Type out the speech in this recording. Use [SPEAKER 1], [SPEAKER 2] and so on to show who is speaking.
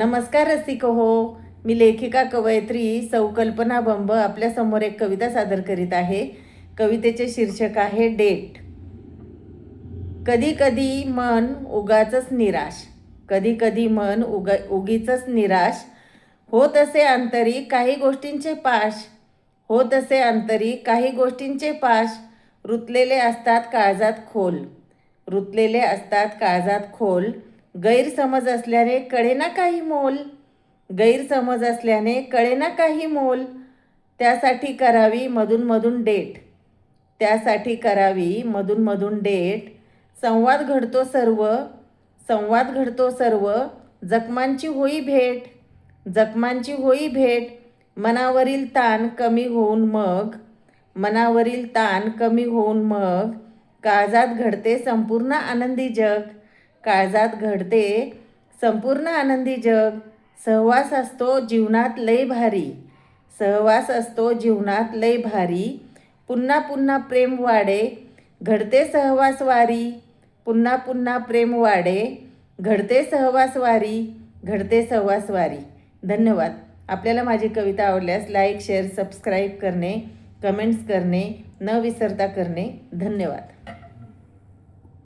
[SPEAKER 1] नमस्कार रसिक हो मी लेखिका कवयित्री सौ कल्पना बंब आपल्यासमोर एक कविता सादर करीत आहे. कवितेचे शीर्षक आहे डेट. कधी कधी मन उगाच निराश. कधी कधी मन उग उगीच निराश. होत असे अंतरी काही गोष्टींचे पाश. होत असे अंतरी काही गोष्टींचे पाश. रुतलेले असतात काळजात खोल. रुतलेले असतात काळजात खोल. गैरसमज असल्याने कळेना काही मोल. गैरसमज असल्याने कळेना काही मोल. त्यासाठी करावी मधूनमधून डेट. त्यासाठी करावी मधूनमधून डेट. संवाद घडतो सर्व. संवाद घडतो सर्व. जखमांची होई भेट. जखमांची होई भेट. मनावरील ताण कमी होऊन मग. मनावरील ताण कमी होऊन मग. काळजात घडते संपूर्ण आनंदी जग. काळजात घडते. संपूर्ण आनंदी जग. सहवास असतो जीवनात लय भारी. सहवास असतो जीवनात लय भारी. पुन्हा पुन्हा प्रेम वाढे. घडते सहवास वारी. पुन्हा पुन्हा प्रेम वाढे. घडते सहवास वारी. घडते सहवास वारी. धन्यवाद. आपल्याला माझी कविता आवडल्यास लाईक शेअर सबस्क्राईब करणे कमेंट्स करणे न विसरता करणे. धन्यवाद.